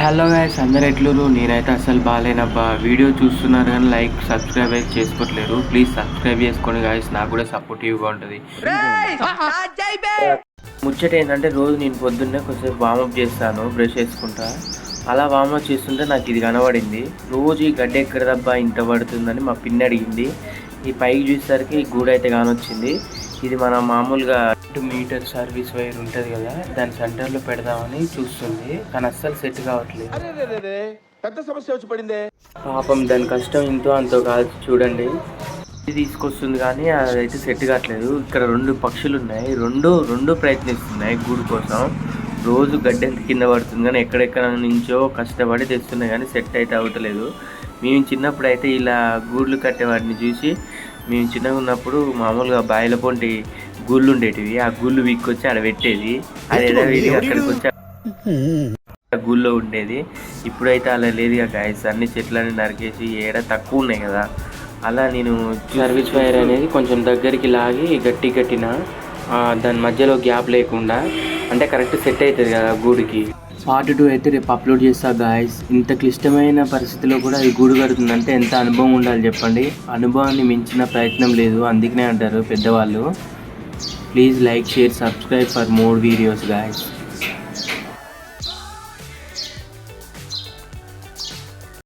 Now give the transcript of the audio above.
Hello guys అందరు ఎట్లురు నేనైతే అసలు బాగాలేనబ్బా వీడియో చూస్తున్నారు కానీ లైక్ సబ్స్క్రైబ్ అయితే చేసుకోవట్లేరు ప్లీజ్ సబ్స్క్రైబ్ చేసుకోండి గాయస్ నాకు కూడా సపోర్టివ్గా ఉంటుంది. ముచ్చట ఏంటంటే రోజు నేను పొద్దున్నే కొంచెం వామప్ చేస్తాను బ్రష్ చేసుకుంటా. అలా వామప్ చేస్తుంటే నాకు ఇది కనబడింది. రోజు ఈ గడ్డ ఎక్కడదబ్బా ఇంత పడుతుందని మా పిన్ని అడిగింది. ఈ పైకి చూసేసరికి ఈ గూడు అయితే కానొచ్చింది. ఇది మన మామూలుగా టూ మీటర్ సర్వీస్ వైర్ ఉంటుంది కదా దాని సెంటర్లో పెడదామని చూస్తుంది. కానీ అస్సలు సెట్ కావట్లేదు. పెద్ద సమస్య వచ్చి పడిందే. పాపం దాని కష్టం ఇంతో అంతో కాదు చూడండి. ఇది తీసుకొస్తుంది కానీ అదైతే సెట్ కావట్లేదు. ఇక్కడ రెండు పక్షులు ఉన్నాయి. రెండు రెండు ప్రయత్నిస్తున్నాయి గూడు కోసం. రోజు గడ్డెంత కింద పడుతుంది కానీ ఎక్కడెక్కడ నుంచో కష్టపడి తెస్తున్నాయి కానీ సెట్ అయితే అవుతలేదు మేము చిన్నప్పుడు అయితే ఇలా గూడ్లు కట్టే వాటిని చూసి మేము చిన్నగా ఉన్నప్పుడు మామూలుగా బాయిల పొంటి గూళ్ళు ఉండేటివి. ఆ గూళ్ళు వీక్కొచ్చి ఆడ పెట్టేది. అది ఏదో విధిగా అక్కడికి వచ్చి గుళ్ళో ఉండేది. ఇప్పుడైతే అలా లేదు గాయస్ అన్ని చెట్లని నరికేసి ఏడ తక్కువ ఉన్నాయి కదా. అలా నేను సర్వీస్ వైర్ అనేది కొంచెం దగ్గరికి లాగి గట్టి కట్టిన ఆ, దాని మధ్యలో గ్యాప్ లేకుండా అంటే కరెక్ట్ సెట్ అవుతుంది కదా గూడుకి. పార్ట్ టూ అయితే రేపు అప్లోడ్ చేస్తా గాయస్ ఇంత క్లిష్టమైన పరిస్థితిలో కూడా ఈ గూడు కడుతుందంటే ఎంత అనుభవం ఉండాలి చెప్పండి. అనుభవాన్ని మించిన ప్రయత్నం లేదు. అందుకనే అంటారు పెద్దవాళ్ళు. Please like share subscribe for more videos guys